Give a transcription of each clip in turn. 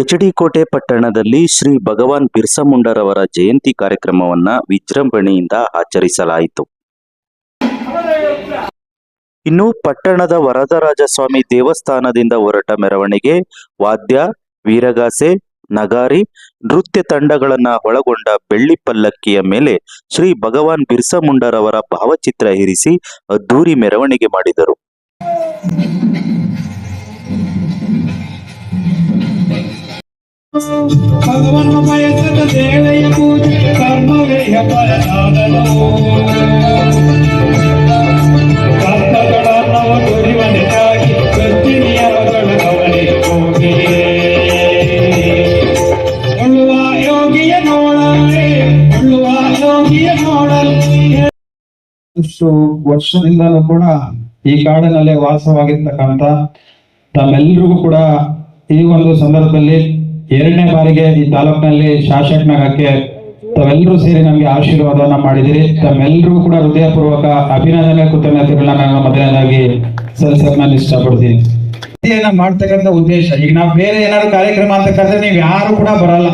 HD ಕೋಟೆ ಪಟ್ಟಣದಲ್ಲಿ ಶ್ರೀ ಭಗವಾನ್ ಬಿರ್ಸಾ ಮುಂಡರವರ ಜಯಂತಿ ಕಾರ್ಯಕ್ರಮವನ್ನ ವಿಜೃಂಭಣೆಯಿಂದ ಆಚರಿಸಲಾಯಿತು. ಇನ್ನು ಪಟ್ಟಣದ ವರದರಾಜಸ್ವಾಮಿ ದೇವಸ್ಥಾನದಿಂದ ಹೊರಟ ಮೆರವಣಿಗೆ ವಾದ್ಯ, ವೀರಗಾಸೆ, ನಗಾರಿ, ನೃತ್ಯ ತಂಡಗಳನ್ನ ಒಳಗೊಂಡ ಬೆಳ್ಳಿ ಪಲ್ಲಕ್ಕಿಯ ಮೇಲೆ ಶ್ರೀ ಭಗವಾನ್ ಬಿರ್ಸಾ ಮುಂಡರವರ ಭಾವಚಿತ್ರ ಇರಿಸಿ ಅದ್ದೂರಿ ಮೆರವಣಿಗೆ ಮಾಡಿದರು. ಬಯಸದ ಪೂಜೆ ಕರ್ಮವೇಯ ಪರನಾದನು ಇಷ್ಟು ವರ್ಷದಿಂದಲೂ ಕೂಡ ಈ ಕಾಡಿನಲ್ಲಿ ವಾಸವಾಗಿರ್ತಕ್ಕಂಥ ತಮ್ಮೆಲ್ಲರಿಗೂ ಕೂಡ ಈ ಒಂದು ಸಂದರ್ಭದಲ್ಲಿ ಎರಡನೇ ಬಾರಿಗೆ ಈ ತಾಲೂಕಿನಲ್ಲಿ ಶಾಸಕನಾಗಕ್ಕೆ ತಾವೆಲ್ಲರೂ ಸೇರಿ ನಮಗೆ ಆಶೀರ್ವಾದವನ್ನ ಮಾಡಿದಿರಿ. ತಮ್ಮೆಲ್ಲರೂ ಕೂಡ ಹೃದಯಪೂರ್ವಕ ಅಭಿನಂದನೆ, ಕೃತಜ್ಞತೆಗಳನ್ನ ನಾನು ಮೊದಲನೇದಾಗಿ ಸಲ್ಲಿಸಕ್ ಇಷ್ಟಪಡ್ತೀನಿ. ಮಾಡ್ತಕ್ಕಂಥ ಉದ್ದೇಶ, ಈಗ ನಾವು ಬೇರೆ ಏನಾದ್ರು ಕಾರ್ಯಕ್ರಮ ಅಂತ ಕರೆದ್ರೆ ನೀವು ಯಾರು ಕೂಡ ಬರಲ್ಲ.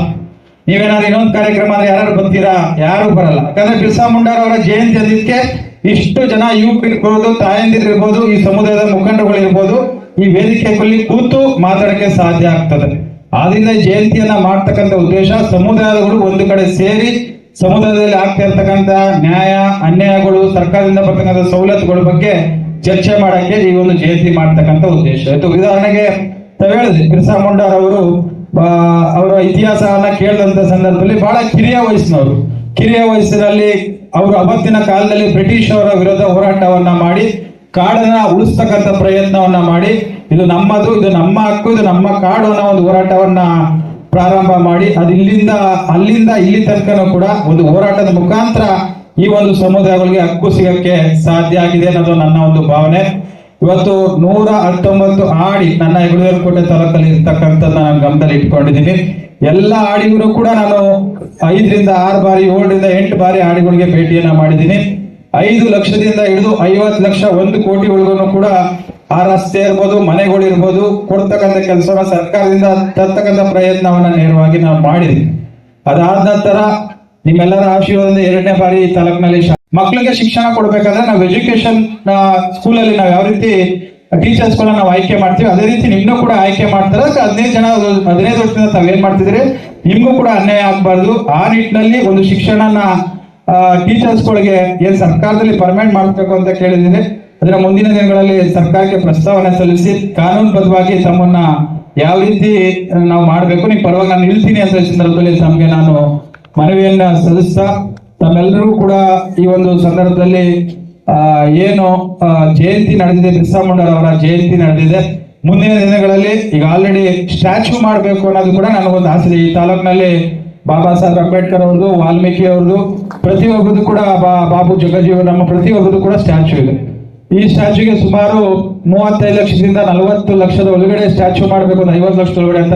ನೀವೇನಾದ್ರು ಇನ್ನೊಂದು ಕಾರ್ಯಕ್ರಮ ಅಂದ್ರೆ ಯಾರು ಬರ್ತೀರಾ ಯಾರು ಬರಲ್ಲ. ಯಾಕಂದ್ರೆ ಬಿರ್ಸಾ ಮುಂಡಾರ್ ಅವರ ಜಯಂತಿ ಅದಕ್ಕೆ ಇಷ್ಟು ಜನ ಯುವಕರು ತಾಯಂದಿರು ಇರ್ಬೋದು, ಈ ಸಮುದಾಯದ ಮುಖಂಡಗಳು ಇರ್ಬೋದು ಈ ವೇದಿಕೆಯಲ್ಲಿ ಕೂತು ಮಾತಾಡಕ್ಕೆ ಸಾಧ್ಯ ಆಗ್ತದೆ. ಆದ್ರಿಂದ ಜಯಂತಿಯನ್ನ ಮಾಡ್ತಕ್ಕಂಥ ಉದ್ದೇಶ ಸಮುದಾಯಗಳು ಒಂದು ಕಡೆ ಸೇರಿ ಸಮುದಾಯದಲ್ಲಿ ಆಗ್ತಾ ಇರ್ತಕ್ಕಂಥ ನ್ಯಾಯ, ಅನ್ಯಾಯಗಳು, ಸರ್ಕಾರದಿಂದ ಬರ್ತಕ್ಕಂಥ ಸವಲತ್ತುಗಳ ಬಗ್ಗೆ ಚರ್ಚೆ ಮಾಡಕ್ಕೆ ಈ ಒಂದು ಜಯಂತಿ ಮಾಡ್ತಕ್ಕಂಥ ಉದ್ದೇಶ. ಇದು ಉದಾಹರಣೆಗೆ ತಾವ್ ಹೇಳಿದ್ರಿ, ಬಿರ್ಸಾ ಮುಂಡಾರ್ ಅವರು ಅವರ ಇತಿಹಾಸವನ್ನ ಕೇಳಿದಂತ ಸಂದರ್ಭದಲ್ಲಿ ಬಹಳ ಕಿರಿಯ ವಯಸ್ಸಿನವರು. ಕಿರಿಯ ವಯಸ್ಸಿನಲ್ಲಿ ಅವರು ಅವತ್ತಿನ ಕಾಲದಲ್ಲಿ ಬ್ರಿಟಿಷ್ ಅವರ ವಿರುದ್ಧ ಹೋರಾಟವನ್ನ ಮಾಡಿ ಕಾಡನ್ನ ಉಳಿಸ್ತಕ್ಕಂಥ ಪ್ರಯತ್ನವನ್ನ ಮಾಡಿ, ಇದು ನಮ್ಮದು, ಇದು ನಮ್ಮ ಹಕ್ಕು, ಇದು ನಮ್ಮ ಕಾಡು ಅನ್ನೋ ಒಂದು ಹೋರಾಟವನ್ನ ಪ್ರಾರಂಭ ಮಾಡಿ, ಅದು ಇಲ್ಲಿಂದ, ಅಲ್ಲಿಂದ ಇಲ್ಲಿ ತನಕನೂ ಕೂಡ ಒಂದು ಹೋರಾಟದ ಮುಖಾಂತರ ಈ ಒಂದು ಸಮುದಾಯಗಳಿಗೆ ಹಕ್ಕು ಸಿಗಕ್ಕೆ ಸಾಧ್ಯ ಆಗಿದೆ ಅನ್ನೋದು ನನ್ನ ಒಂದು ಭಾವನೆ. ಇವತ್ತು ನೂರ ಹತ್ತೊಂಬತ್ತು ಆಡಿ ನನ್ನ ಯಗಡೂರು ತಾಲೂಕಲ್ಲಿ ಇರ್ತಕ್ಕಂಥದ್ದು ನಾನು ಗಮನದಲ್ಲಿ ಇಟ್ಕೊಂಡಿದ್ದೀನಿ. ಎಲ್ಲ ಆಡಿಗಳು ಕೂಡ ನಾನು ಐದರಿಂದ ಆರು ಬಾರಿ, ಏಳರಿಂದ ಎಂಟು ಬಾರಿ ಆಡಿಗಳಿಗೆ ಭೇಟಿಯನ್ನ ಮಾಡಿದ್ದೀನಿ. ಐದು ಲಕ್ಷದಿಂದ ಹಿಡಿದು ಐವತ್ತು ಲಕ್ಷ ಒಂದು ಕೋಟಿ ಒಳಗೂ ಕೂಡ ಆ ರಸ್ತೆ ಇರ್ಬೋದು, ಮನೆಗಳು ಇರ್ಬೋದು, ಕೊಡ್ತಕ್ಕಂಥ ಕೆಲಸವನ್ನ ಸರ್ಕಾರದಿಂದ ತರ್ತಕ್ಕಂಥ ಪ್ರಯತ್ನವನ್ನ ನೇರವಾಗಿ ನಾವು ಮಾಡಿದ್ವಿ. ಅದಾದ ನಂತರ ನಿಮ್ಮೆಲ್ಲರ ಆಶೀರ್ವಾದದಿಂದ ಎರಡನೇ ಬಾರಿ ತಲಕ್ನಲ್ಲಿ ಮಕ್ಕಳಿಗೆ ಶಿಕ್ಷಣ ಕೊಡ್ಬೇಕಂದ್ರೆ ನಾವು ಎಜುಕೇಶನ್ ಸ್ಕೂಲಲ್ಲಿ ನಾವು ಯಾವ ರೀತಿ ಟೀಚರ್ಸ್ ಗಳನ್ನ ನಾವು ಆಯ್ಕೆ ಮಾಡ್ತೀವಿ, ಅದೇ ರೀತಿ ನಿಮ್ಗೂ ಕೂಡ ಆಯ್ಕೆ ಮಾಡ್ತಾರೆ. ಹದಿನೈದು ಜನ, ಹದಿನೈದು ವರ್ಷದಿಂದ ತಾವೇನ್ ಮಾಡ್ತಿದ್ರೆ ನಿಮ್ಗೂ ಕೂಡ ಅನ್ಯಾಯ ಆಗ್ಬಾರ್ದು. ಆ ನಿಟ್ಟಿನಲ್ಲಿ ಒಂದು ಶಿಕ್ಷಣನ ಟೀಚರ್ಸ್ ಗಳಿಗೆ ಏನ್ ಸರ್ಕಾರದಲ್ಲಿ ಪರ್ಮನೆಂಟ್ ಮಾಡಬೇಕು ಅಂತ ಕೇಳಿದ್ದೀನಿ. ಅದರ ಮುಂದಿನ ದಿನಗಳಲ್ಲಿ ಸರ್ಕಾರಕ್ಕೆ ಪ್ರಸ್ತಾವನೆ ಸಲ್ಲಿಸಿ ಕಾನೂನುಬದ್ಧವಾಗಿ ತಮ್ಮನ್ನ ಯಾವ ರೀತಿ ನಾವು ಮಾಡಬೇಕು ನೀವು ಪರವಾಗಿ ನಾನು ನಿಲ್ತೀನಿ ಅಂತ ಸಂದರ್ಭದಲ್ಲಿ ತಮಗೆ ನಾನು ಮನವಿಯನ್ನ ಸಲ್ಲಿಸ್ತಾ ತಮ್ಮೆಲ್ಲರೂ ಕೂಡ ಈ ಒಂದು ಸಂದರ್ಭದಲ್ಲಿ ಏನು ಜಯಂತಿ ನಡೆದಿದೆ, ಬಿರ್ಸಾ ಮುಂಡರ್ ಅವರ ಜಯಂತಿ ನಡೆದಿದೆ. ಮುಂದಿನ ದಿನಗಳಲ್ಲಿ ಈಗ ಆಲ್ರೆಡಿ ಸ್ಟ್ಯಾಚ್ಯೂ ಮಾಡಬೇಕು ಅನ್ನೋದು ಕೂಡ ನನಗೊಂದು ಆಸೆ. ಈ ತಾಲೂಕಿನಲ್ಲಿ ಬಾಬಾ ಸಾಹೇಬ್ ಅಂಬೇಡ್ಕರ್ ಅವ್ರದ್ದು, ವಾಲ್ಮೀಕಿ ಅವ್ರದ್ದು ಪ್ರತಿಯೊಬ್ಬರದು ಕೂಡ ಬಾಬು ಜಗಜೀವ ನಮ್ಮ ಪ್ರತಿಯೊಬ್ಬರದು ಕೂಡ ಸ್ಟ್ಯಾಚು ಇದೆ. ಈ ಸ್ಟ್ಯಾಚ್ಯೂಗೆ ಸುಮಾರು ಮೂವತ್ತೈದು ಲಕ್ಷದಿಂದ ನಲವತ್ತು ಲಕ್ಷದ ಒಳಗಡೆ ಸ್ಟ್ಯಾಚು ಮಾಡಬೇಕು ಒಂದು ಐವತ್ತು ಲಕ್ಷದ ಒಳಗಡೆ ಅಂತ